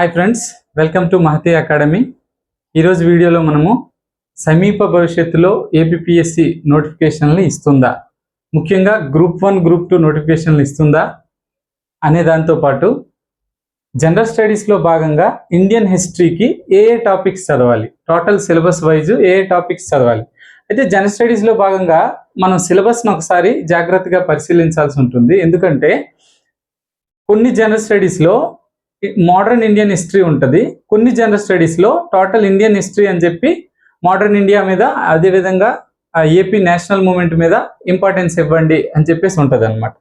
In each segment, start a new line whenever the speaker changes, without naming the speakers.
Hi friends welcome to Mahathi academy ఈరోజు వీడియోలో మనము సమీప భవిష్యత్తులో ఏపీఎస్సి నోటిఫికేషన్లు ఇస్తుందా? ముఖ్యంగా గ్రూప్ వన్ గ్రూప్ టూ నోటిఫికేషన్లు ఇస్తుందా? అనే దాంతో పాటు జనరల్ స్టడీస్లో భాగంగా ఇండియన్ హిస్టరీకి ఏ ఏ టాపిక్స్ చదవాలి? టోటల్ సిలబస్ వైజ్ ఏ ఏ టాపిక్స్ చదవాలి? అయితే జనరల్ స్టడీస్లో భాగంగా మనం సిలబస్ను ఒకసారి జాగ్రత్తగా పరిశీలించాల్సి ఉంటుంది. ఎందుకంటే కొన్ని జనరల్ స్టడీస్లో మోడర్న్ ఇండియన్ హిస్టరీ ఉంటుంది. కొన్ని జనరల్ స్టడీస్లో టోటల్ ఇండియన్ హిస్టరీ అని చెప్పి మోడర్న్ ఇండియా మీద అదేవిధంగా ఏపీ నేషనల్ మూమెంట్ మీద ఇంపార్టెన్స్ ఇవ్వండి అని చెప్పేసి ఉంటుంది అనమాట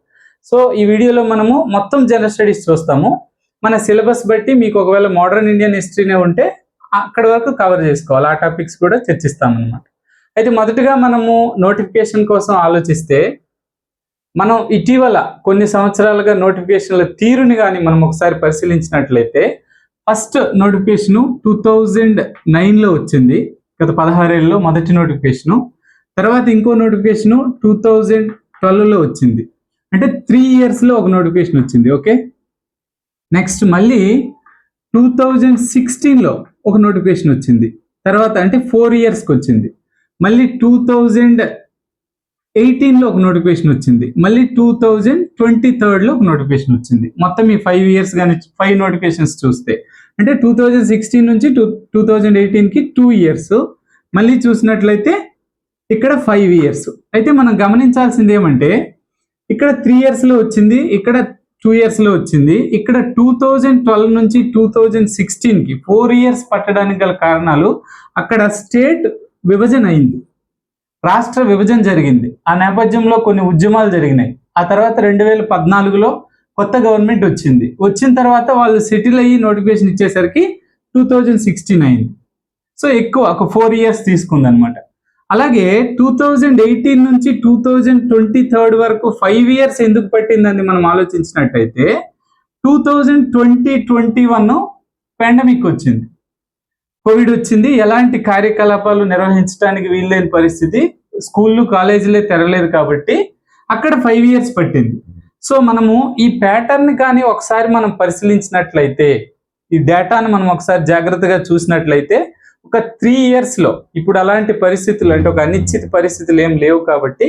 సో ఈ వీడియోలో మనము మొత్తం జనరల్ స్టడీస్ చూస్తాము. మన సిలబస్ బట్టి మీకు ఒకవేళ మోడర్న్ ఇండియన్ హిస్టరీనే ఉంటే అక్కడ వరకు కవర్ చేసుకోవాలి. ఆ టాపిక్స్ కూడా చర్చిస్తాం అనమాట అయితే మొదటగా మనము నోటిఫికేషన్ కోసం ఆలోచిస్తే మనం ఇటీవల కొన్ని సంవత్సరాలుగా నోటిఫికేషన్ల తీరుని కానీ మనం ఒకసారి పరిశీలించినట్లయితే ఫస్ట్ నోటిఫికేషన్ టూ థౌజండ్ నైన్లో వచ్చింది. గత పదహారేళ్ళలో మొదటి నోటిఫికేషను. తర్వాత ఇంకో నోటిఫికేషను టూ థౌజండ్ ట్వెల్వ్లో వచ్చింది. అంటే త్రీ ఇయర్స్లో ఒక నోటిఫికేషన్ వచ్చింది ఓకే? నెక్స్ట్ మళ్ళీ టూ థౌజండ్ సిక్స్టీన్లో ఒక నోటిఫికేషన్ వచ్చింది. తర్వాత అంటే ఫోర్ ఇయర్స్కి వచ్చింది. మళ్ళీ టూ థౌజండ్ ఎయిటీన్లో ఒక నోటిఫికేషన్ వచ్చింది. మళ్ళీ టూ థౌజండ్ ట్వంటీ థర్డ్లో ఒక నోటిఫికేషన్ వచ్చింది. మొత్తం ఈ ఫైవ్ ఇయర్స్ కానీ ఫైవ్ నోటిఫికేషన్స్ చూస్తే. అంటే టూ థౌజండ్ సిక్స్టీన్ నుంచి టూ టూ థౌజండ్ ఎయిటీన్కి టూ ఇయర్స్ మళ్ళీ చూసినట్లయితే ఇక్కడ ఫైవ్ ఇయర్స్ అయితే మనం గమనించాల్సింది ఏమంటే ఇక్కడ త్రీ ఇయర్స్లో వచ్చింది ఇక్కడ టూ ఇయర్స్లో వచ్చింది ఇక్కడ టూ థౌజండ్ ట్వెల్వ్ నుంచి టూ థౌజండ్ సిక్స్టీన్కి ఫోర్ ఇయర్స్ పట్టడానికి గల కారణాలు అక్కడ స్టేట్ విభజన అయింది. రాష్ట్ర విభజన జరిగింది. ఆ నేపథ్యంలో కొన్ని ఉద్యమాలు జరిగినాయి. ఆ తర్వాత రెండు వేల పద్నాలుగులో కొత్త గవర్నమెంట్ వచ్చింది. వచ్చిన తర్వాత వాళ్ళు సెటిల్ అయ్యి నోటిఫికేషన్ ఇచ్చేసరికి టూ థౌజండ్ సిక్స్టీన్ అయింది. సో ఎక్కువ ఒక ఫోర్ ఇయర్స్ తీసుకుందనమాట అలాగే టూ థౌజండ్ ఎయిటీన్ నుంచి టూ థౌజండ్ ట్వంటీ థర్డ్ వరకు ఫైవ్ ఇయర్స్ ఎందుకు పట్టిందని మనం ఆలోచించినట్టయితే two thousand twenty twenty one pandemic వచ్చింది. కోవిడ్ వచ్చింది. ఎలాంటి కార్యకలాపాలు నిర్వహించడానికి వీల్లేని పరిస్థితి. స్కూళ్ళు కాలేజీలే తెరలేదు కాబట్టి అక్కడ ఫైవ్ ఇయర్స్ పట్టింది. సో మనము ఈ ప్యాటర్న్ కానీ ఒకసారి మనం పరిశీలించినట్లయితే ఈ డేటాను మనం ఒకసారి జాగ్రత్తగా చూసినట్లయితే ఒక త్రీ ఇయర్స్లో ఇప్పుడు అలాంటి పరిస్థితులు అంటే ఒక అనిశ్చిత పరిస్థితులు ఏం లేవు కాబట్టి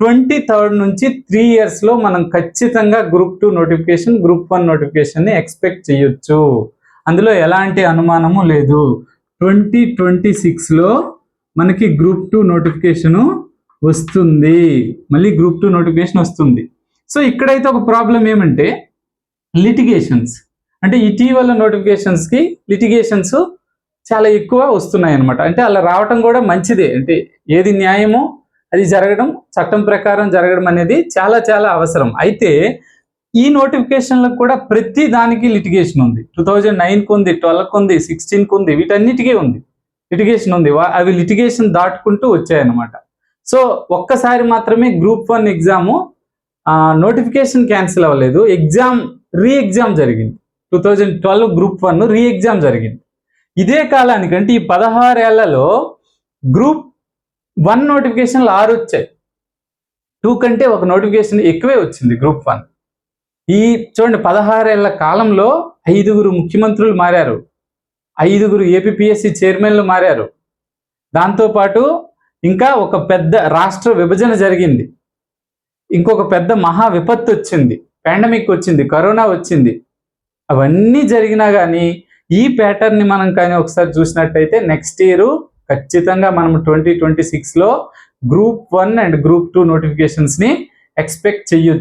ట్వంటీ థర్డ్ నుంచి త్రీ ఇయర్స్లో మనం ఖచ్చితంగా group two notification group one నోటిఫికేషన్ని expect చేయొచ్చు. అందులో ఎలాంటి అనుమానము లేదు. ట్వంటీ ట్వంటీ సిక్స్లో మనకి గ్రూప్ టూ నోటిఫికేషను వస్తుంది. మళ్ళీ గ్రూప్ టూ నోటిఫికేషన్ వస్తుంది. సో ఇక్కడైతే ఒక ప్రాబ్లం ఏమంటే లిటిగేషన్స్. అంటే ఇటీవల నోటిఫికేషన్స్కి లిటిగేషన్స్ చాలా ఎక్కువ వస్తున్నాయి అనమాట అంటే అలా రావటం కూడా మంచిదే. అంటే ఏది న్యాయమో అది జరగడం చట్టం ప్రకారం జరగడం అనేది చాలా చాలా అవసరం. అయితే ఈ నోటిఫికేషన్లకు కూడా ప్రతి దానికి లిటిగేషన్ ఉంది. టూ థౌజండ్ నైన్కి ఉంది ట్వెల్వ్కి ఉంది సిక్స్టీన్కి ఉంది వీటన్నిటికీ ఉంది. లిటిగేషన్ ఉంది. వా- అవి లిటిగేషన్ దాటుకుంటూ వచ్చాయన్నమాట. సో ఒక్కసారి మాత్రమే group one exam notification cancel అవ్వలేదు. ఎగ్జామ్ రీ ఎగ్జామ్ జరిగింది. Two thousand twelve group one re exam జరిగింది. ఇదే కాలానికి అంటే ఈ పదహారేళ్ళలో గ్రూప్ వన్ నోటిఫికేషన్లు ఆరు వచ్చాయి. టూ కంటే ఒక నోటిఫికేషన్ ఎక్కువే వచ్చింది గ్రూప్ వన్ ఈ చూడండి పదహారేళ్ళ కాలంలో ఐదుగురు ముఖ్యమంత్రులు మారారు. ఐదుగురు ఏపీఎస్సి చైర్మన్లు మారారు. దాంతోపాటు ఇంకా ఒక పెద్ద రాష్ట్ర విభజన జరిగింది. ఇంకొక పెద్ద మహా విపత్తు వచ్చింది. పాండమిక్ వచ్చింది కరోనా వచ్చింది. అవన్నీ జరిగినా కానీ ఈ ప్యాటర్న్ని మనం కానీ ఒకసారి చూసినట్టయితే నెక్స్ట్ ఇయర్ ఖచ్చితంగా మనం ట్వంటీ ట్వంటీ సిక్స్లో group one and group two నోటిఫికేషన్స్ని expect చెయ్యొ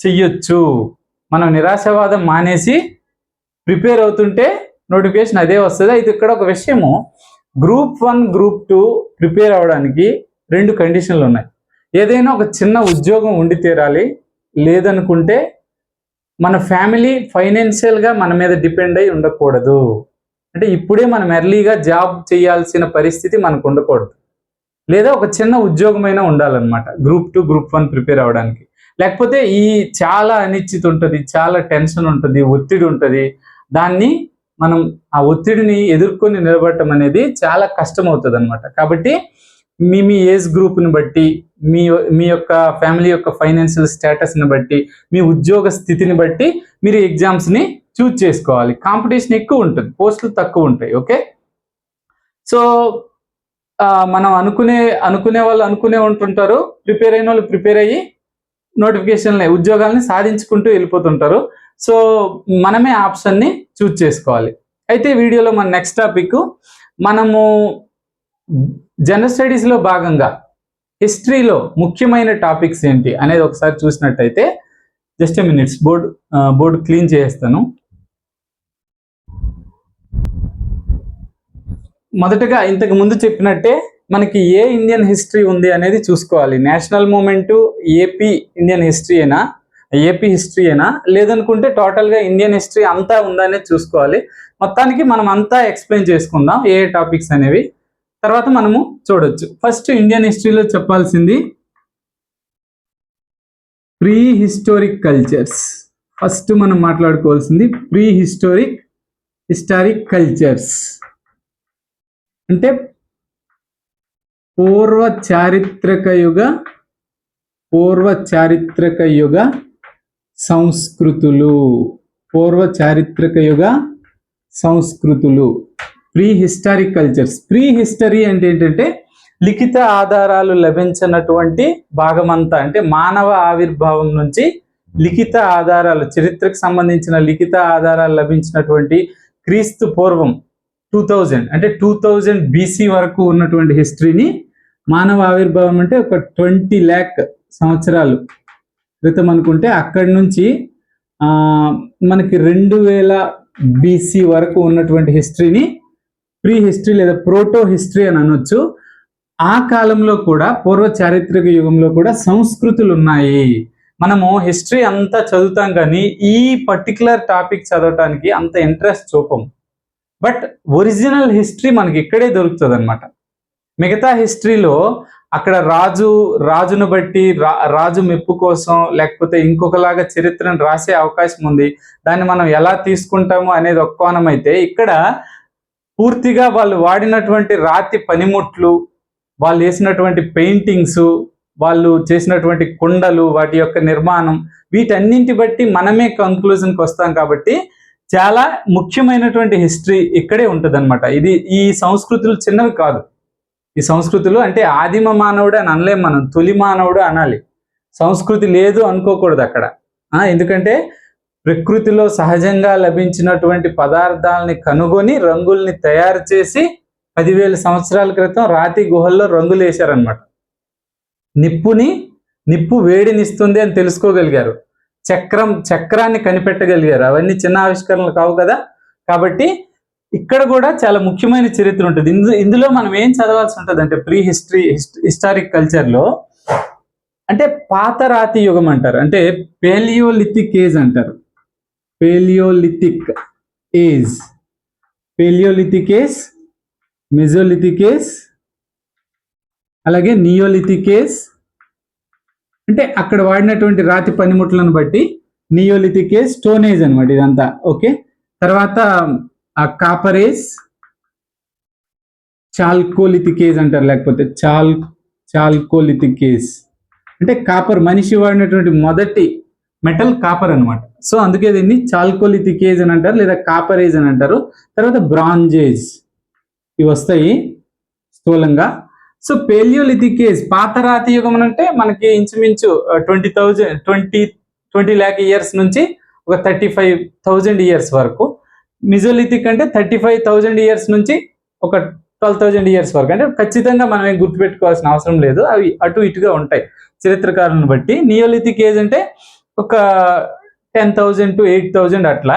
చెయ్యొచ్చు. మనం నిరాశవాదం మానేసి ప్రిపేర్ అవుతుంటే నోటిఫికేషన్ అదే వస్తుంది. అయితే ఇక్కడ ఒక విషయము. Group one group two prepare అవ్వడానికి రెండు కండిషన్లు ఉన్నాయి. ఏదైనా ఒక చిన్న ఉద్యోగం ఉండి తీరాలి. లేదనుకుంటే మన ఫ్యామిలీ ఫైనాన్షియల్గా మన మీద డిపెండ్ అయి ఉండకూడదు. అంటే ఇప్పుడే మనం ఎర్లీగా జాబ్ చేయాల్సిన పరిస్థితి మనకు ఉండకూడదు. లేదా ఒక చిన్న ఉద్యోగమైనా ఉండాలన్నమాట. Group two group one prepare అవ్వడానికి లేకపోతే ఈ చాలా అనిశ్చిత ఉంటుంది చాలా టెన్షన్ ఉంటుంది ఒత్తిడి ఉంటుంది. దాన్ని మనం ఆ ఒత్తిడిని ఎదుర్కొని నిలబడటం అనేది చాలా కష్టం అవుతుంది అనమాట కాబట్టి మీ మీ ఏజ్ గ్రూప్ని బట్టి మీ మీ యొక్క ఫ్యామిలీ యొక్క ఫైనాన్షియల్ స్టేటస్ని బట్టి మీ ఉద్యోగ స్థితిని బట్టి మీరు ఎగ్జామ్స్ని చూజ్ చేసుకోవాలి. కాంపిటీషన్ ఎక్కువ ఉంటుంది పోస్టులు తక్కువ ఉంటాయి ఓకే? సో మనం అనుకునే అనుకునే వాళ్ళు అనుకునే ఉంటుంటారు. ప్రిపేర్ అయిన వాళ్ళు ప్రిపేర్ అయ్యి నోటిఫికేషన్లే ఉద్యోగాల్ని సాధించుకుంటూ వెళ్ళిపోతుంటారు. సో మనమే ఆప్షన్ని చూజ్ చేసుకోవాలి. అయితే వీడియోలో మన నెక్స్ట్ టాపిక్ మనము జనరల్ స్టడీస్లో భాగంగా హిస్టరీలో ముఖ్యమైన టాపిక్స్ ఏంటి అనేది ఒకసారి చూసినట్టయితే just minutes board board clean చేస్తాను మొదటగా ఇంతకు ముందు చెప్పినట్టే మనకి ఏ ఇండియన్ హిస్టరీ ఉంది అనేది చూసుకోవాలి. National movement AP Indian history అయినా ఏపీ హిస్టరీ అయినా లేదనుకుంటే టోటల్గా ఇండియన్ హిస్టరీ అంతా ఉందా అనేది చూసుకోవాలి. మొత్తానికి మనం అంతా ఎక్స్ప్లెయిన్ చేసుకుందాం ఏ టాపిక్స్ అనేవి. తర్వాత మనము చూడొచ్చు. ఫస్ట్ ఇండియన్ హిస్టరీలో చెప్పాల్సింది ప్రీ హిస్టోరిక్ కల్చర్స్ ఫస్ట్ మనం మాట్లాడుకోవాల్సింది ప్రీ హిస్టోరిక్ హిస్టారిక్ కల్చర్స్ అంటే పూర్వ చారిత్రక యుగ పూర్వ చారిత్రక యుగ సంస్కృతులు. పూర్వ చారిత్రక యుగ సంస్కృతులు. Pre historic cultures pre history అంటే ఏంటంటే లిఖిత ఆధారాలు లభించినటువంటి భాగమంతా అంటే మానవ ఆవిర్భావం నుంచి లిఖిత ఆధారాలు చరిత్రకు సంబంధించిన లిఖిత ఆధారాలు లభించినటువంటి క్రీస్తు పూర్వం టూ థౌజండ్ అంటే టూ థౌజండ్ బీసీ వరకు ఉన్నటువంటి హిస్టరీని మానవ ఆవిర్భావం అంటే ఒక ట్వంటీ ల్యాక్ సంవత్సరాలు క్రితం అనుకుంటే అక్కడి నుంచి మనకి రెండు వేల బీసీ వరకు ఉన్నటువంటి హిస్టరీని ప్రీ హిస్టరీ లేదా ప్రోటో హిస్టరీ అని అనొచ్చు. ఆ కాలంలో కూడా పూర్వ చారిత్రక యుగంలో కూడా సంస్కృతులు ఉన్నాయి. మనము హిస్టరీ అంతా చదువుతాం కానీ ఈ పర్టికులర్ టాపిక్ చదవటానికి అంత ఇంట్రెస్ట్ చూపం బట్ ఒరిజినల్ హిస్టరీ మనకి ఇక్కడే దొరుకుతుంది అనమాట మిగతా హిస్టరీలో అక్కడ రాజు రాజును బట్టి రా రాజు మెప్పు కోసం లేకపోతే ఇంకొకలాగా చరిత్రను రాసే అవకాశం ఉంది. దాన్ని మనం ఎలా తీసుకుంటాము అనేది ఒక కోణం అయితే ఇక్కడ పూర్తిగా వాళ్ళు వాడినటువంటి రాతి పనిముట్లు వాళ్ళు వేసినటువంటి పెయింటింగ్స్ వాళ్ళు చేసినటువంటి కుండలు వాటి యొక్క నిర్మాణం వీటన్నింటి బట్టి మనమే కంక్లూజన్కి వస్తాం కాబట్టి చాలా ముఖ్యమైనటువంటి హిస్టరీ ఇక్కడే ఉంటుందన్నమాట. ఇది ఈ సంస్కృతులు చిన్నవి కాదు. ఈ సంస్కృతులు అంటే ఆదిమ మానవుడు అని అనలేం మనం తొలి మానవుడు అనాలి. సంస్కృతి లేదు అనుకోకూడదు అక్కడ. ఎందుకంటే ప్రకృతిలో సహజంగా లభించినటువంటి పదార్థాలని కనుగొని రంగుల్ని తయారు చేసి పదివేల సంవత్సరాల క్రితం రాతి గుహల్లో రంగులు వేశారనమాట నిప్పుని నిప్పు వేడినిస్తుంది అని తెలుసుకోగలిగారు. చక్రం చక్రాన్ని కనిపెట్టగలిగారు. అవన్నీ చిన్న ఆవిష్కరణలు కావు కదా? కాబట్టి ఇక్కడ కూడా చాలా ముఖ్యమైన చరిత్ర ఉంటుంది. ఇందు ఇందులో మనం ఏం చదవాల్సి ఉంటుంది అంటే ప్రీ హిస్టరీ హిస్టారిక్ కల్చర్లో అంటే పాత రాతి యుగం అంటారు. అంటే పేలియోలిథిక్ ఏజ్ అంటారు. Paleolithic age. Paleolithic age mesolithic age అలాగే నియోలిథిక్ ఏజ్ అంటే అక్కడ వాడినటువంటి రాతి పనిముట్లను బట్టి నియోలిథిక్ ఏజ్ స్టోన్ ఏజ్ అనమాట ఇదంతా. ఓకే? తర్వాత ఆ కాపర్ ఏజ్ చాల్కోలిథిక్ ఏజ్ అంటారు లేకపోతే చాల్ చాల్కోలిథిక్ ఏజ్. అంటే కాపర్ మనిషి వాడినటువంటి మొదటి మెటల్ కాపర్ అనమాట సో అందుకే దీన్ని చాల్కోలిథిక్ ఏజ్ అని అంటారు లేదా కాపర్ ఏజ్ అని అంటారు. తర్వాత బ్రాంజేజ్ ఇవి వస్తాయి స్థూలంగా. సో పేలియోలిథిక్ ఏజ్ పాత రాతి యుగం అంటే మనకి ఇంచుమించు twenty thousand twenty twenty lakh years నుంచి ఒక థర్టీ ఫైవ్ థౌజండ్ ఇయర్స్ వరకు. మిజోలిథిక్ అంటే థర్టీ ఫైవ్ థౌజండ్ ఇయర్స్ నుంచి ఒక ట్వెల్వ్ థౌజండ్ ఇయర్స్ వరకు. అంటే ఖచ్చితంగా మనం ఏం గుర్తుపెట్టుకోవాల్సిన అవసరం లేదు. అవి అటు ఇటుగా ఉంటాయి చరిత్రకారులను బట్టి. నియోలిథిక్ ఏజ్ అంటే ఒక ten thousand to eight thousand అట్లా.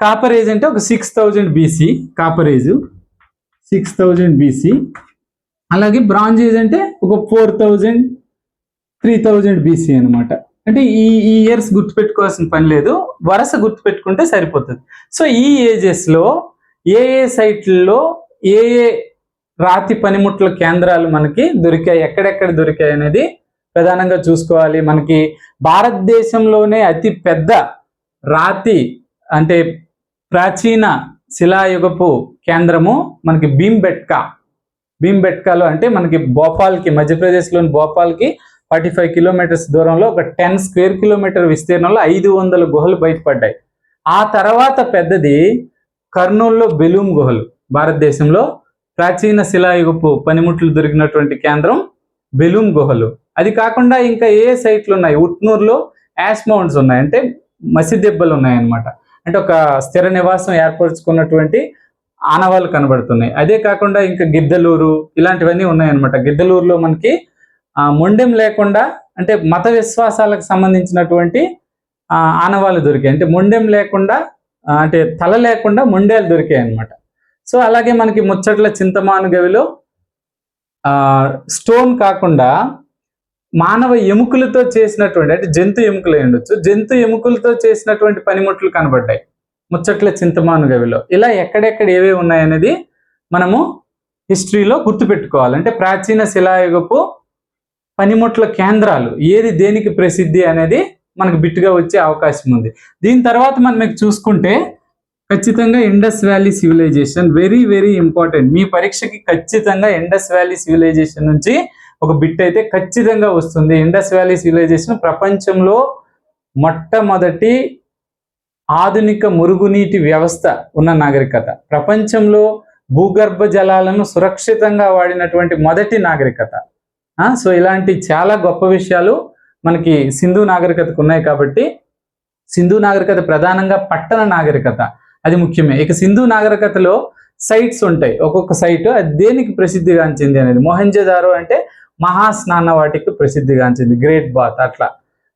కాపర్ ఏజ్ అంటే ఒక six thousand BC copper age six thousand BC అలాగే బ్రాంజ్ ఏజ్ అంటే ఒక four thousand three thousand BC అనమాట అంటే ఈ ఈ ఇయర్స్ గుర్తుపెట్టుకోవాల్సిన పని లేదు. వరుస గుర్తుపెట్టుకుంటే సరిపోతుంది. సో ఈ ఏజెస్లో ఏ ఏ సైట్లలో ఏ ఏ రాతి పనిముట్ల కేంద్రాలు మనకి దొరికాయి ఎక్కడెక్కడ దొరికాయి అనేది ప్రధానంగా చూసుకోవాలి. మనకి భారతదేశంలోనే అతి పెద్ద రాతి అంటే ప్రాచీన శిలాయుగపు కేంద్రము మనకి భీంబెట్కా. భీంబెట్కాలో అంటే మనకి భోపాల్కి మధ్యప్రదేశ్లోని భోపాల్కి ఫార్టీ ఫైవ్ కిలోమీటర్స్ దూరంలో ఒక టెన్ స్క్వేర్ కిలోమీటర్ విస్తీర్ణంలో ఐదు వందల గుహలు బయటపడ్డాయి. ఆ తర్వాత పెద్దది కర్నూలులో బెలూమ్ గుహలు. భారతదేశంలో ప్రాచీన శిలాయుగపు పనిముట్లు దొరికినటువంటి కేంద్రం బెలూమ్ గుహలు. అది కాకుండా ఇంకా ఏ సైట్లు ఉన్నాయి? ఉట్నూరులో యాష్ మౌంట్స్ ఉన్నాయి. అంటే మసి దెబ్బలు ఉన్నాయి అన్నమాట అంటే ఒక స్థిర నివాసం ఏర్పరచుకున్నటువంటి ఆనవాళ్ళు కనబడుతున్నాయి. అదే కాకుండా ఇంకా గిద్దలూరు ఇలాంటివన్నీ ఉన్నాయన్నమాట. గిద్దలూరులో మనకి మొండెం లేకుండా అంటే మత విశ్వాసాలకు సంబంధించినటువంటి ఆనవాళ్ళు దొరికాయి. అంటే మొండెం లేకుండా అంటే తల లేకుండా మొండేలు దొరికాయి అనమాట సో అలాగే మనకి ముచ్చట్ల చింతమాను గవిలో స్టోన్ కాకుండా మానవ ఎముకలతో చేసినటువంటి అంటే జంతు ఎముకలు అయి ఉండొచ్చు. జంతు ఎముకలతో చేసినటువంటి పనిముట్లు కనబడ్డాయి. ముచ్చట్ల చింతమాను గవిలో. ఇలా ఎక్కడెక్కడ ఏవేవి ఉన్నాయనేది మనము హిస్టరీలో గుర్తుపెట్టుకోవాలి. అంటే ప్రాచీన శిలాయుగపు పనిముట్ల కేంద్రాలు ఏది దేనికి ప్రసిద్ధి అనేది మనకు బిట్టుగా వచ్చే అవకాశం ఉంది. దీని తర్వాత మనం మీకు చూసుకుంటే ఖచ్చితంగా Indus valley civilization very very important. మీ పరీక్షకి ఖచ్చితంగా ఇండస్ వ్యాలీ సివిలైజేషన్ నుంచి ఒక బిట్ అయితే ఖచ్చితంగా వస్తుంది. ఇండస్ వ్యాలీ సివిలైజేషన్ ప్రపంచంలో మొట్టమొదటి ఆధునిక మురుగునీటి వ్యవస్థ ఉన్న నాగరికత. ప్రపంచంలో భూగర్భ జలాలను సురక్షితంగా వాడినటువంటి మొదటి నాగరికత. సో ఇలాంటి చాలా గొప్ప విషయాలు మనకి సింధు నాగరికతకు ఉన్నాయి కాబట్టి సింధు నాగరికత ప్రధానంగా పట్టణ నాగరికత. అది ముఖ్యమే. ఇక సింధు నాగరికతలో సైట్స్ ఉంటాయి. ఒక్కొక్క సైట్ అది దేనికి ప్రసిద్ధిగాంచింది అనేది. మొహంజదారో అంటే మహాస్నాన వాటికి ప్రసిద్ధిగాంచింది. గ్రేట్ బాత్ అట్లా.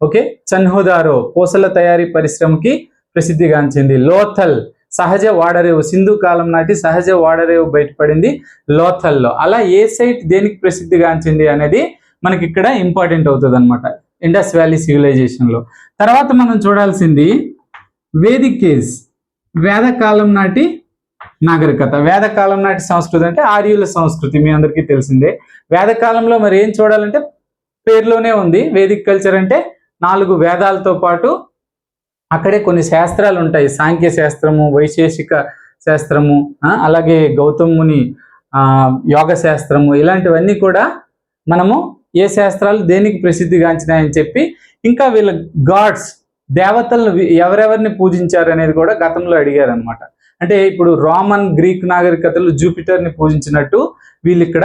ఓకే? చన్హోదారో పూసల తయారీ పరిశ్రమకి ప్రసిద్ధిగాంచింది. లోథల్ సహజ వాడరేవు సింధు కాలం నాటి సహజ వాడరేవు బయటపడింది లోథల్లో. అలా ఏ సైట్ దేనికి ప్రసిద్ధిగాంచింది అనేది మనకి ఇక్కడ ఇంపార్టెంట్ అవుతుంది అనమాట ఇండస్ వ్యాలీ సివిలైజేషన్లో. తర్వాత మనం చూడాల్సింది వేదిక్ కేజ్ వేదకాలం నాటి నాగరికత. వేదకాలం నాటి సంస్కృతి అంటే ఆర్యుల సంస్కృతి మీ అందరికీ తెలిసిందే. వేదకాలంలో మరి ఏం చూడాలంటే పేర్లోనే ఉంది. వేదిక్ కల్చర్ అంటే నాలుగు వేదాలతో పాటు అక్కడే కొన్ని శాస్త్రాలు ఉంటాయి. సాంఖ్య శాస్త్రము వైశేషిక శాస్త్రము ఆ, అలాగే గౌతముని ఆ, యోగ శాస్త్రము ఇలాంటివన్నీ కూడా మనము ఏ శాస్త్రాలు దేనికి ప్రసిద్ధిగాంచినాయని చెప్పి ఇంకా వీళ్ళ గాడ్స్ దేవతలను ఎవరెవరిని పూజించారు అనేది కూడా గతంలో అడిగారు అనమాట అంటే ఇప్పుడు రోమన్ గ్రీక్ నాగరికతలు జూపిటర్ని పూజించినట్టు వీళ్ళు ఇక్కడ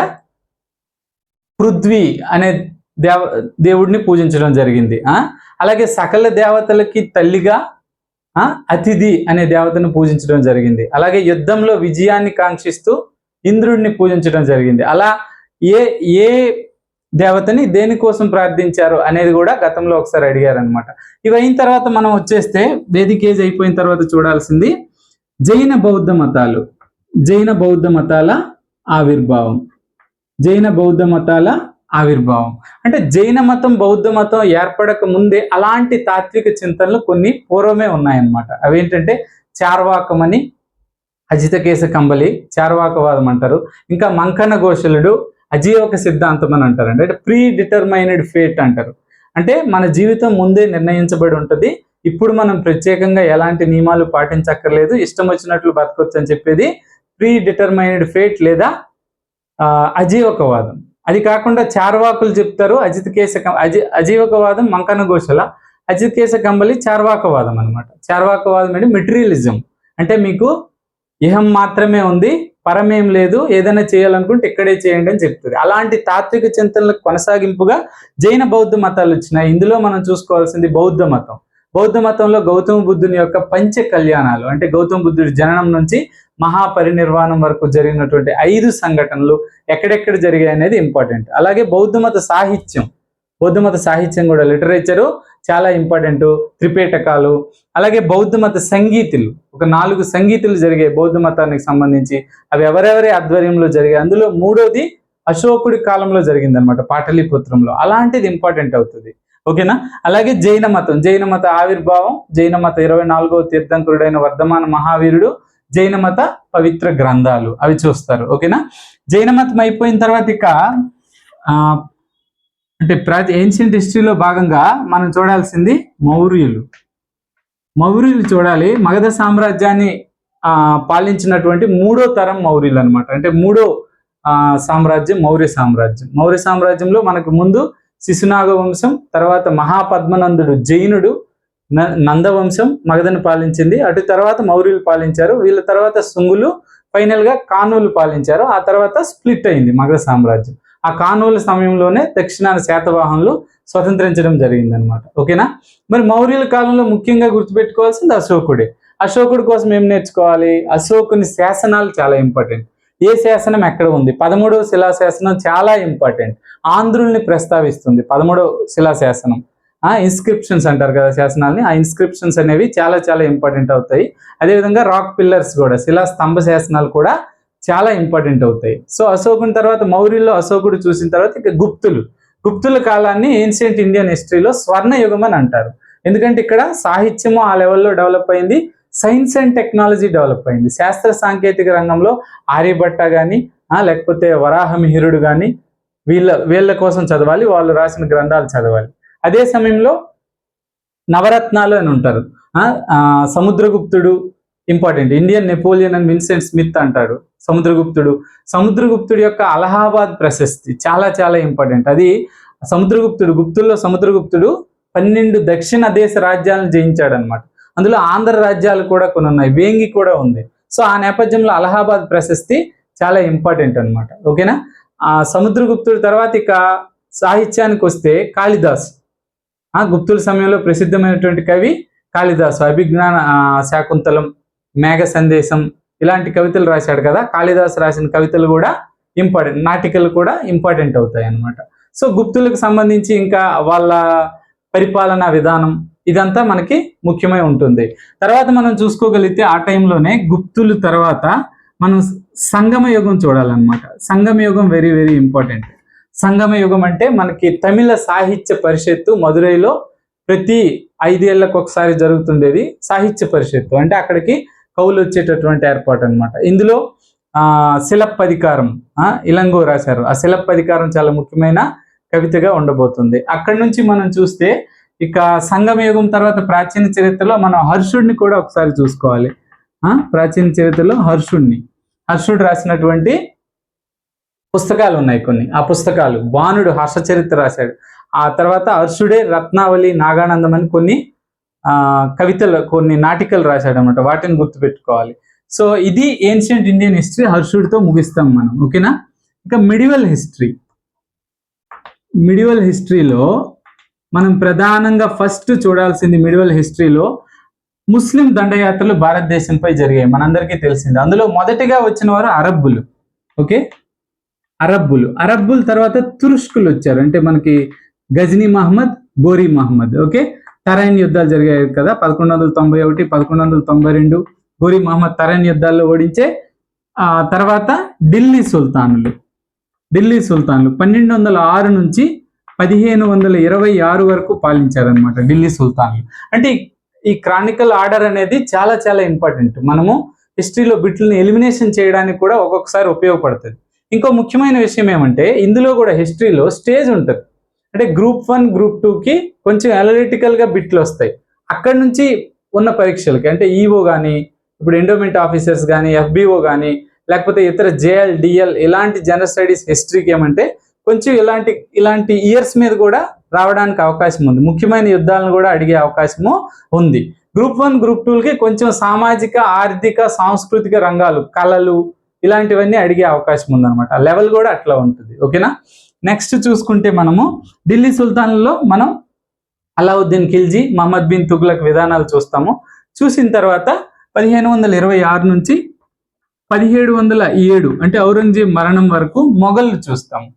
పృథ్వీ అనే దేవ దేవుడిని పూజించడం జరిగింది. ఆ అలాగే సకల దేవతలకి తల్లిగా ఆ అతిథి అనే దేవతను పూజించడం జరిగింది. అలాగే యుద్ధంలో విజయాన్ని కాంక్షిస్తూ ఇంద్రుడిని పూజించడం జరిగింది. అలా ఏ ఏ దేవతని దేనికోసం ప్రార్థించారు అనేది కూడా గతంలో ఒకసారి అడిగారనమాట ఇవి అయిన తర్వాత మనం వచ్చేస్తే వేదికేజ్ అయిపోయిన తర్వాత చూడాల్సింది జైన బౌద్ధ మతాలు. జైన బౌద్ధ మతాల ఆవిర్భావం. జైన బౌద్ధ మతాల ఆవిర్భావం. అంటే జైన మతం బౌద్ధ మతం ఏర్పడక ముందే అలాంటి తాత్విక చింతనలు కొన్ని పూర్వమే ఉన్నాయన్నమాట. అవేంటంటే చార్వాకం అని అజితకేశ కంబలి చార్వాకవాదం అంటారు. ఇంకా మంకన ఘోషలుడు అజీవక సిద్ధాంతం అని అంటారండి. అంటే ప్రీ డిటర్మైనడ్ ఫేట్ అంటారు. అంటే మన జీవితం ముందే నిర్ణయించబడి ఉంటుంది. ఇప్పుడు మనం ప్రత్యేకంగా ఎలాంటి నియమాలు పాటించక్కర్లేదు. ఇష్టం వచ్చినట్లు బతకొచ్చు అని చెప్పేది ప్రీ డిటర్మైనడ్ ఫేట్ లేదా అజీవకవాదం. అది కాకుండా చార్వాకులు చెప్తారు అజితకేశ కం- అజి అజీవకవాదం మంకన ఘోషల. అజితకేశ కంబలి చార్వాకవాదం అన్నమాట. చార్వాకవాదం అంటే మెటీరియలిజం. అంటే మీకు ఇహం మాత్రమే ఉంది పరమేం లేదు ఏదైనా చేయాలనుకుంటే ఇక్కడే చేయండి అని చెప్తుంది. అలాంటి తాత్విక చింతనలకు కొనసాగింపుగా జైన బౌద్ధ మతాలు వచ్చినాయి. ఇందులో మనం చూసుకోవాల్సింది బౌద్ధ మతం. బౌద్ధ మతంలో గౌతమ బుద్ధుని యొక్క పంచ కళ్యాణాలు అంటే గౌతమ బుద్ధుడి జననం నుంచి మహాపరినిర్వాణం వరకు జరిగినటువంటి ఐదు సంఘటనలు ఎక్కడెక్కడ జరిగాయి అనేది ఇంపార్టెంట్. అలాగే బౌద్ధమత సాహిత్యం. బౌద్ధమత సాహిత్యం కూడా లిటరేచరు చాలా ఇంపార్టెంట్. త్రిపేటకాలు అలాగే బౌద్ధమత సంగీతులు. ఒక నాలుగు సంగీతులు జరిగాయి బౌద్ధ మతానికి సంబంధించి. అవి ఎవరెవరి ఆధ్వర్యంలో జరిగాయి? అందులో మూడోది అశోకుడి కాలంలో జరిగింది అనమాట పాటలీపుత్రంలో. అలాంటిది ఇంపార్టెంట్ అవుతుంది. ఓకేనా? అలాగే జైన మతం. జైన మత ఆవిర్భావం జైన మత ఇరవై నాలుగవ తీర్థంకరుడైన వర్ధమాన మహావీరుడు జైన మత పవిత్ర గ్రంథాలు. అవి చూస్తారు. ఓకేనా? జైన మతం అయిపోయిన తర్వాత ఇక ఆ, అంటే ప్రతి ఏన్షియంట్ హిస్టరీలో భాగంగా మనం చూడాల్సింది మౌర్యులు. మౌర్యులు చూడాలి. మగధ సామ్రాజ్యాన్ని ఆ, పాలించినటువంటి మూడో తరం మౌర్యులు అనమాట అంటే మూడో ఆ, సామ్రాజ్యం మౌర్య సామ్రాజ్యం. మౌర్య సామ్రాజ్యంలో మనకు ముందు శిశునాగ వంశం తర్వాత మహాపద్మనందుడు జైనుడు నందవంశం మగధను పాలించింది. అటు తర్వాత మౌర్యులు పాలించారు. వీళ్ళ తర్వాత శుంగులు ఫైనల్గా కానువులు పాలించారు. ఆ తర్వాత స్ప్లిట్ అయింది మగధ సామ్రాజ్యం. ఆ కానువుల సమయంలోనే దక్షిణాన శాతవాహనులు స్వతంత్రించడం జరిగింది అనమాట ఓకేనా? మరి మౌర్యుల కాలంలో ముఖ్యంగా గుర్తుపెట్టుకోవాల్సింది అశోకుడే. అశోకుడి కోసం ఏం నేర్చుకోవాలి? అశోకుని శాసనాలు చాలా ఇంపార్టెంట్ ఏ శాసనం ఎక్కడ ఉంది? పదమూడవ శిలాశాసనం చాలా ఇంపార్టెంట్ ఆంధ్రుల్ని ప్రస్తావిస్తుంది పదమూడవ శిలాశాసనం. ఆ ఇన్స్క్రిప్షన్స్ అంటారు కదా శాసనాల్ని ఆ ఇన్స్క్రిప్షన్స్ అనేవి చాలా చాలా ఇంపార్టెంట్ అవుతాయి. అదేవిధంగా రాక్ పిల్లర్స్ కూడా శిలా స్తంభ శాసనాలు కూడా చాలా ఇంపార్టెంట్ అవుతాయి. సో అశోకుని తర్వాత మౌర్యుల్లో అశోకుడు చూసిన తర్వాత ఇక గుప్తులు. గుప్తుల కాలాన్ని ఏన్షియంట్ ఇండియన్ హిస్టరీలో స్వర్ణ యుగం అని అంటారు. ఎందుకంటే ఇక్కడ సాహిత్యము ఆ లెవెల్లో డెవలప్ అయింది సైన్స్ అండ్ టెక్నాలజీ డెవలప్ అయింది. శాస్త్ర సాంకేతిక రంగంలో ఆర్యభట్ట కానీ లేకపోతే వరాహమిహిరుడు కానీ వీళ్ళ వీళ్ళ కోసం చదవాలి వాళ్ళు రాసిన గ్రంథాలు చదవాలి. అదే సమయంలో నవరత్నాలు అని ఉంటారు. సముద్రగుప్తుడు important. Indian Napoleon and Vincent Smith అంటాడు సముద్రగుప్తుడు. సముద్రగుప్తుడు యొక్క అలహాబాద్ ప్రశస్తి చాలా చాలా ఇంపార్టెంట్. అది సముద్రగుప్తుడు గుప్తుల్లో సముద్రగుప్తుడు పన్నెండు దక్షిణ దేశ రాజ్యాలను జయించాడు అనమాట అందులో ఆంధ్ర రాజ్యాలు కూడా కొన్ని ఉన్నాయి. వేంగి కూడా ఉంది. సో ఆ నేపథ్యంలో అలహాబాద్ ప్రశస్తి చాలా ఇంపార్టెంట్ అన్నమాట. ఓకేనా? ఆ సముద్రగుప్తుడి తర్వాత ఇక సాహిత్యానికి వస్తే కాళిదాస్. గుప్తుల సమయంలో ప్రసిద్ధమైనటువంటి కవి కాళిదాసు. అభిజ్ఞాన శాకుంతలం మేఘ సందేశం ఇలాంటి కవితలు రాశాడు కదా. కాళిదాసు రాసిన కవితలు కూడా ఇంపార్టెంట్ నాటికలు కూడా ఇంపార్టెంట్ అవుతాయి అన్నమాట. సో గుప్తులకు సంబంధించి ఇంకా వాళ్ళ పరిపాలనా విధానం ఇదంతా మనకి ముఖ్యమై ఉంటుంది. తర్వాత మనం చూసుకోగలిగితే ఆ టైంలోనే గుప్తులు తర్వాత మనం సంగమ యుగం చూడాలన్నమాట. సంగమ యుగం వెరీ వెరీ ఇంపార్టెంట్. సంగమ యుగం అంటే మనకి తమిళ సాహిత్య పరిషత్తు మదురైలో ప్రతి ఐదేళ్ళకు ఒకసారి జరుగుతుండేది సాహిత్య పరిషత్తు. అంటే అక్కడికి కవులు వచ్చేటటువంటి ఏర్పాటు అనమాట ఇందులో శిలప్పధికారం ఇలంగో రాశారు. ఆ శిలప్పధికారం చాలా ముఖ్యమైన కవితగా ఉండబోతుంది. అక్కడి నుంచి మనం చూస్తే ఇక సంగమయుగం తర్వాత ప్రాచీన చరిత్రలో మనం హర్షుడిని కూడా ఒకసారి చూసుకోవాలి. ప్రాచీన చరిత్రలో హర్షుడిని. హర్షుడు రాసినటువంటి పుస్తకాలు ఉన్నాయి కొన్ని. ఆ పుస్తకాలు బాణుడు హర్ష చరిత్ర రాశాడు. ఆ తర్వాత హర్షుడే రత్నావళి నాగానందం అని కొన్ని ఆ కవితలు కొన్ని నాటికలు రాశాడు అనమాట వాటిని గుర్తుపెట్టుకోవాలి. సో ఇది ఏన్షియంట్ ఇండియన్ హిస్టరీ హర్షుడితో ముగిస్తాం మనం. ఓకేనా? ఇంకా మిడివల్ హిస్టరీ మిడివల్ హిస్టరీలో మనం ప్రధానంగా ఫస్ట్ చూడాల్సింది మిడివల్ హిస్టరీలో ముస్లిం దండయాత్రలు భారతదేశంపై జరిగాయి. మనందరికీ తెలిసింది. అందులో మొదటిగా వచ్చిన వారు అరబ్బులు. ఓకే? అరబ్బులు. అరబ్బుల తర్వాత తురుష్కులు వచ్చారు. అంటే మనకి గజనీ మహమ్మద్ గోరీ మహమ్మద్. ఓకే? తరైన్ యుద్ధాలు జరిగాయి కదా? పదకొండు వందల తొంభై ఒకటి పదకొండు వందల తొంభై రెండు గోరీ మహమ్మద్ తరైన్ యుద్ధాల్లో ఓడించే ఆ తర్వాత ఢిల్లీ సుల్తానులు. ఢిల్లీ సుల్తాన్లు. పన్నెండు వందల ఆరు నుంచి పదిహేను వందల ఇరవై ఆరు వరకు పాలించారనమాట ఢిల్లీ సుల్తాన్లు. అంటే ఈ- క్రానికల్ ఆర్డర్ అనేది చాలా చాలా ఇంపార్టెంట్. మనము హిస్టరీలో బిట్లని ఎలిమినేషన్ చేయడానికి కూడా ఒక్కొక్కసారి ఉపయోగపడుతుంది. ఇంకో ముఖ్యమైన విషయం ఏమంటే ఇందులో కూడా హిస్టరీలో స్టేజ్ ఉంటుంది. అంటే గ్రూప్ వన్ గ్రూప్ టూకి కొంచెం analytical బిట్లు వస్తాయి. అక్కడ నుంచి ఉన్న పరీక్షలకి అంటే ఈఓ కానీ ఇప్పుడు ఎండోమెంట్ ఆఫీసర్స్ కానీ ఎఫ్బిఓ కానీ లేకపోతే ఇతర జేఎల్ డిఎల్ ఇలాంటి జనరల్ స్టడీస్ హిస్టరీకి ఏమంటే కొంచెం ఇలాంటి ఇలాంటి ఇయర్స్ మీద కూడా రావడానికి అవకాశం ఉంది. ముఖ్యమైన యుద్ధాలను కూడా అడిగే అవకాశము ఉంది. గ్రూప్ వన్ గ్రూప్ టూలకి కొంచెం సామాజిక ఆర్థిక సాంస్కృతిక రంగాలు కళలు ఇలాంటివన్నీ అడిగే అవకాశం ఉందన్నమాట. లెవెల్ కూడా అట్లా ఉంటుంది. ఓకేనా? నెక్స్ట్ చూసుకుంటే మనము ఢిల్లీ సుల్తాన్లో మనం అలావుద్దీన్ ఖిల్జీ మహమ్మద్ బిన్ తుగ్లక్ విధానాలు చూస్తాము. చూసిన తర్వాత పదిహేను వందల ఇరవై ఆరు నుంచి పదిహేడు వందల ఏడు అంటే ఔరంగజేబ్ మరణం వరకు మొఘళ్ళు చూస్తాము.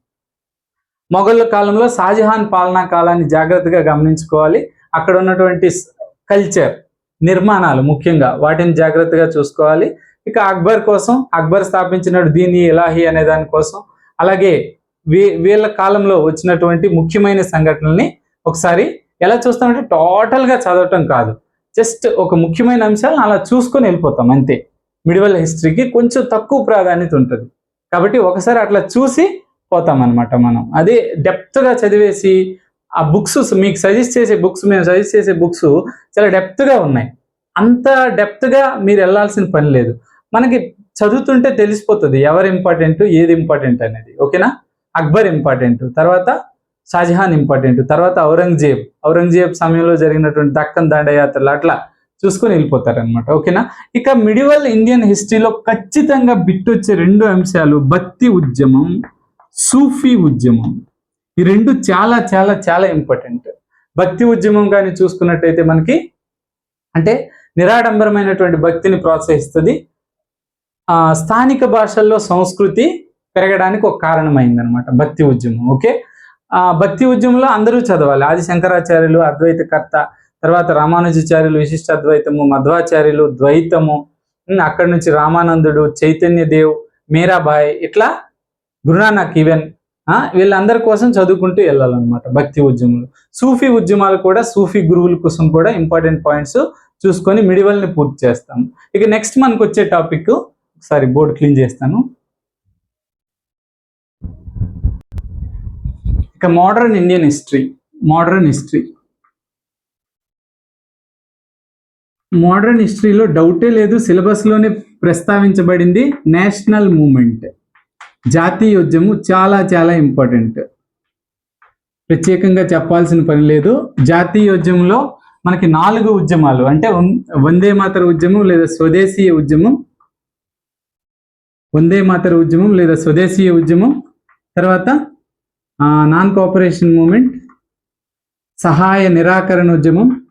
మొఘళ్ళ కాలంలో షాజహాన్ పాలనా కాలాన్ని జాగ్రత్తగా గమనించుకోవాలి. అక్కడ ఉన్నటువంటి కల్చర్ నిర్మాణాలు ముఖ్యంగా వాటిని జాగ్రత్తగా చూసుకోవాలి. ఇక అక్బర్ కోసం అక్బర్ స్థాపించిన దీని ఇలాహి అనే దానికోసం అలాగే వీ వీళ్ళ కాలంలో వచ్చినటువంటి ముఖ్యమైన సంఘటనల్ని ఒకసారి ఎలా చూస్తామంటే టోటల్గా చదవటం కాదు. జస్ట్ ఒక ముఖ్యమైన అంశాలను అలా చూసుకొని వెళ్ళిపోతాం అంతే. మిడివల్ హిస్టరీకి కొంచెం తక్కువ ప్రాధాన్యత ఉంటుంది. కాబట్టి ఒకసారి అట్లా చూసి పోతాం అనమాట మనం. అదే డెప్త్గా చదివేసి ఆ బుక్స్ మీకు సజెస్ట్ చేసే బుక్స్ మేము సజెస్ట్ చేసే బుక్స్ చాలా డెప్త్గా ఉన్నాయి. అంత డెప్త్గా మీరు వెళ్ళాల్సిన పని లేదు. మనకి చదువుతుంటే తెలిసిపోతుంది ఎవరు ఇంపార్టెంట్ ఏది ఇంపార్టెంట్ అనేది. ఓకేనా? అక్బర్ ఇంపార్టెంట్ తర్వాత షాజహాన్ ఇంపార్టెంట్ తర్వాత ఔరంగజేబ్. ఔరంగజేబ్ సమయంలో జరిగినటువంటి దక్కన్ దండయాత్రలు అట్లా చూసుకొని వెళ్ళిపోతారనమాట ఓకేనా? ఇక మిడివల్ ఇండియన్ హిస్టరీలో ఖచ్చితంగా బిట్టొచ్చే రెండు అంశాలు భక్తి ఉద్యమం సూఫీ ఉద్యమం. ఈ రెండు చాలా చాలా చాలా ఇంపార్టెంట్ భక్తి ఉద్యమం కానీ చూసుకున్నట్టయితే మనకి అంటే నిరాడంబరమైనటువంటి భక్తిని ప్రోత్సహిస్తుంది. స్థానిక భాషల్లో సంస్కృతి పెరగడానికి ఒక కారణమైందనమాట భక్తి ఉద్యమం ఓకే? భక్తి ఉద్యమంలో అందరూ చదవాలి. ఆది శంకరాచార్యులు అద్వైతకర్త తర్వాత రామానుజాచార్యులు విశిష్ట అద్వైతము మధ్వాచార్యులు ద్వైతము అక్కడి నుంచి రామానందుడు చైతన్యదేవ్ మీరాబాయ్ ఇట్లా గురునానక్ ఈవెన్ వీళ్ళందరి కోసం చదువుకుంటూ వెళ్ళాలన్నమాట భక్తి ఉద్యమాలు. సూఫీ ఉద్యమాలు కూడా సూఫీ గురువుల కోసం కూడా ఇంపార్టెంట్ పాయింట్స్ చూసుకొని మిడివల్ని పూర్తి చేస్తాము. ఇక నెక్స్ట్ మనకు వచ్చే టాపిక్ ఒకసారి బోర్డు క్లీన్ చేస్తాను. ఇక modern Indian history modern history. Modern హిస్టరీలో డౌటే లేదు సిలబస్లోనే ప్రస్తావించబడింది నేషనల్ మూమెంట్. జాతీయ ఉద్యమం చాలా చాలా ఇంపార్టెంట్. ప్రత్యేకంగా చెప్పాల్సిన పని లేదు. జాతీయ ఉద్యమంలో మనకి నాలుగు ఉద్యమాలు అంటే వందే మాతర ఉద్యమం లేదా స్వదేశీయ ఉద్యమం వందే మాతర ఉద్యమం లేదా స్వదేశీయ ఉద్యమం. తర్వాత నాన్ కోఆపరేషన్ మూమెంట్ సహాయ నిరాకరణ ఉద్యమం.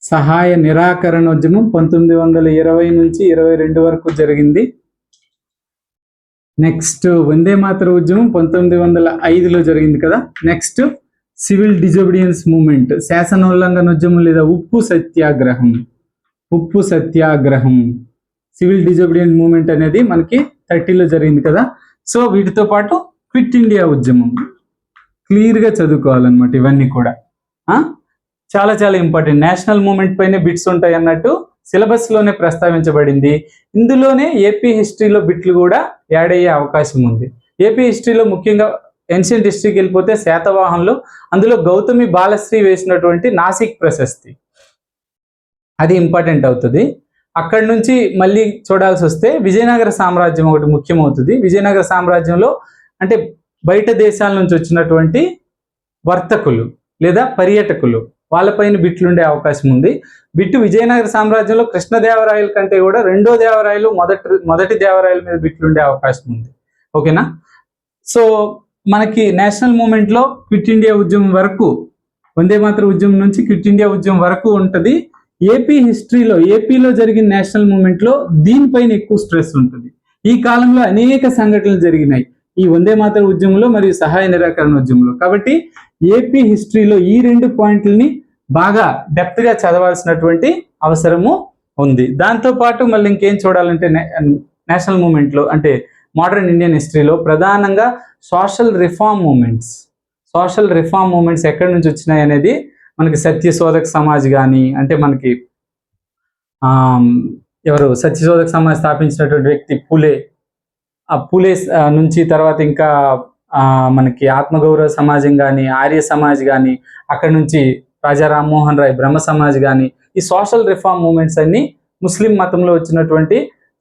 సహాయ నిరాకరణ ఉద్యమం పంతొమ్మిది వందల ఇరవై నుంచి ఇరవై రెండు వరకు జరిగింది. నెక్స్ట్ వందే మాతర ఉద్యమం పంతొమ్మిది వందల ఐదులో జరిగింది కదా. నెక్స్ట్ సివిల్ డిజోబిడియన్స్ మూమెంట్ శాసనోల్లంఘన ఉద్యమం లేదా ఉప్పు సత్యాగ్రహం. ఉప్పు సత్యాగ్రహం. సివిల్ డిజోబిడియంట్ మూమెంట్ అనేది మనకి థర్టీలో జరిగింది కదా. సో వీటితో పాటు క్విట్ ఇండియా ఉద్యమం. క్లియర్గా చదువుకోవాలన్నమాట ఇవన్నీ కూడా. చాలా చాలా ఇంపార్టెంట్. నేషనల్ మూమెంట్ పైన బిట్స్ ఉంటాయి అన్నట్టు సిలబస్లోనే ప్రస్తావించబడింది. ఇందులోనే ఏపీ హిస్టరీలో బిట్లు కూడా యాడ్ అయ్యే అవకాశం ఉంది. ఏపీ హిస్టరీలో ముఖ్యంగా ఎన్షియంట్ హిస్టరీకి వెళ్ళిపోతే శాతవాహన్లు అందులో గౌతమి బాలశ్రీ వేసినటువంటి నాసిక్ ప్రశస్తి. అది ఇంపార్టెంట్ అవుతుంది. అక్కడి నుంచి మళ్ళీ చూడాల్సి వస్తే విజయనగర సామ్రాజ్యం ఒకటి ముఖ్యమవుతుంది. విజయనగర సామ్రాజ్యంలో అంటే బయట దేశాల నుంచి వచ్చినటువంటి వర్తకులు లేదా పర్యాటకులు వాళ్ళపైన బిట్లుండే అవకాశం ఉంది. బిట్టు విజయనగర సామ్రాజ్యంలో కృష్ణదేవరాయల కంటే కూడా రెండో దేవరాయలు మొదటి మొదటి దేవరాయల మీద బిట్లుండే అవకాశం ఉంది. ఓకేనా? సో మనకి నేషనల్ మూమెంట్లో క్విట్ ఇండియా ఉద్యమం వరకు వందే మాత్ర ఉద్యమం నుంచి క్విట్ ఇండియా ఉద్యమం వరకు ఉంటుంది. ఏపీ హిస్టరీలో ఏపీలో జరిగిన నేషనల్ మూమెంట్లో దీనిపైన ఎక్కువ స్ట్రెస్ ఉంటుంది. ఈ కాలంలో అనేక సంఘటనలు జరిగినాయి. ఈ వందే మాతర ఉద్యమంలో మరియు సహాయ నిరాకరణ ఉద్యమంలో. కాబట్టి ఏపీ హిస్టరీలో ఈ రెండు పాయింట్లని బాగా డెప్త్గా చదవాల్సినటువంటి అవసరము ఉంది. దాంతో పాటు మళ్ళీ ఇంకేం చూడాలంటే నేషనల్ మూమెంట్లో అంటే మోడర్న్ ఇండియన్ హిస్టరీలో ప్రధానంగా social reform movements. Social reform movements ఎక్కడి నుంచి వచ్చినాయి అనేది మనకి సత్యశోధక సమాజ్ కానీ అంటే మనకి ఎవరు సత్యశోధక సమాజ్ స్థాపించినటువంటి వ్యక్తి పులే ఆ పులే నుంచి తర్వాత ఇంకా మనకి ఆత్మగౌరవ సమాజం కానీ ఆర్య సమాజ్ కానీ అక్కడ నుంచి రాజా రామ్మోహన్ రాయ్ బ్రహ్మ సమాజ్ కానీ ఈ సోషల్ రిఫార్మ్ మూమెంట్స్ అన్ని ముస్లిం మతంలో వచ్చినటువంటి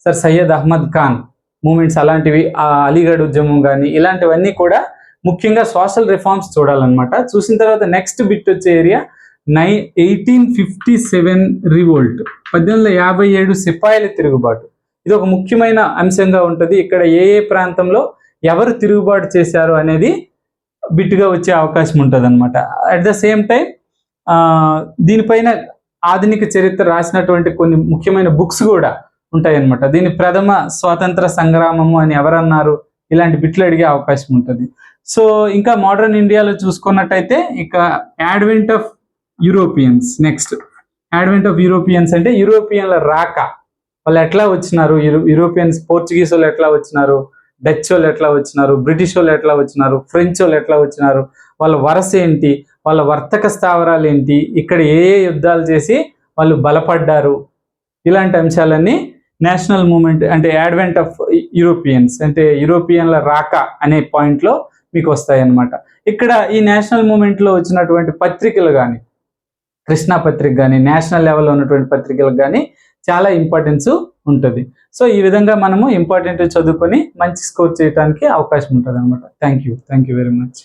సర్ సయ్యద్ అహ్మద్ ఖాన్ మూమెంట్స్ అలాంటివి ఆ అలీగఢ్ ఉద్యమం కానీ ఇలాంటివన్నీ కూడా ముఖ్యంగా సోషల్ రిఫార్మ్స్ చూడాలన్నమాట. చూసిన తర్వాత నెక్స్ట్ బిట్ వచ్చే ఏరియా నై ఎయిటీన్ ఫిఫ్టీ సెవెన్ రివోల్ట్. పద్దెనిమిది వందల యాభై ఏడు సిపాయిల తిరుగుబాటు. ఇది ఒక ముఖ్యమైన అంశంగా ఉంటుంది. ఇక్కడ ఏ ఏ ప్రాంతంలో ఎవరు తిరుగుబాటు చేశారు అనేది బిట్టుగా వచ్చే అవకాశం ఉంటుంది అనమాట అట్ ద సేమ్ టైం దీనిపైన ఆధునిక చరిత్ర రాసినటువంటి కొన్ని ముఖ్యమైన బుక్స్ కూడా ఉంటాయి అనమాట దీని ప్రథమ స్వాతంత్ర సంగ్రామము అని ఎవరన్నారు? ఇలాంటి బిట్లు అడిగే అవకాశం ఉంటుంది. సో ఇంకా మోడర్న్ ఇండియాలో చూసుకున్నట్టయితే ఇక advent of Europeans next advent of Europeans అంటే యూరోపియన్ల రాక. వాళ్ళు ఎట్లా వచ్చినారు? యూరోపియన్స్ పోర్చుగీస్ వాళ్ళు ఎట్లా వచ్చినారు? డచ్ వాళ్ళు ఎట్లా వచ్చినారు? బ్రిటిష్ వాళ్ళు ఎట్లా వచ్చినారు? ఫ్రెంచ్ వాళ్ళు ఎట్లా వచ్చినారు? వాళ్ళ వరస ఏంటి? వాళ్ళ వర్తక స్థావరాలు ఏంటి? ఇక్కడ ఏ ఏ యుద్ధాలు చేసి వాళ్ళు బలపడ్డారు? ఇలాంటి అంశాలన్నీ నేషనల్ మూమెంట్ అంటే అడ్వెంట్ ఆఫ్ యూరోపియన్స్ అంటే యూరోపియన్ల రాక అనే పాయింట్లో మీకు వస్తాయి అన్నమాట ఇక్కడ ఈ నేషనల్ మూమెంట్లో వచ్చినటువంటి పత్రికలు కానీ కృష్ణా పత్రిక కానీ నేషనల్ లెవెల్లో ఉన్నటువంటి పత్రికలకు కానీ చాలా ఇంపార్టెన్స్ ఉంటుంది. సో ఈ విధంగా మనము ఇంపార్టెంట్ చదువుకొని మంచి స్కోర్ చేయడానికి అవకాశం ఉంటుంది అనమాట thank you. Thank you very much.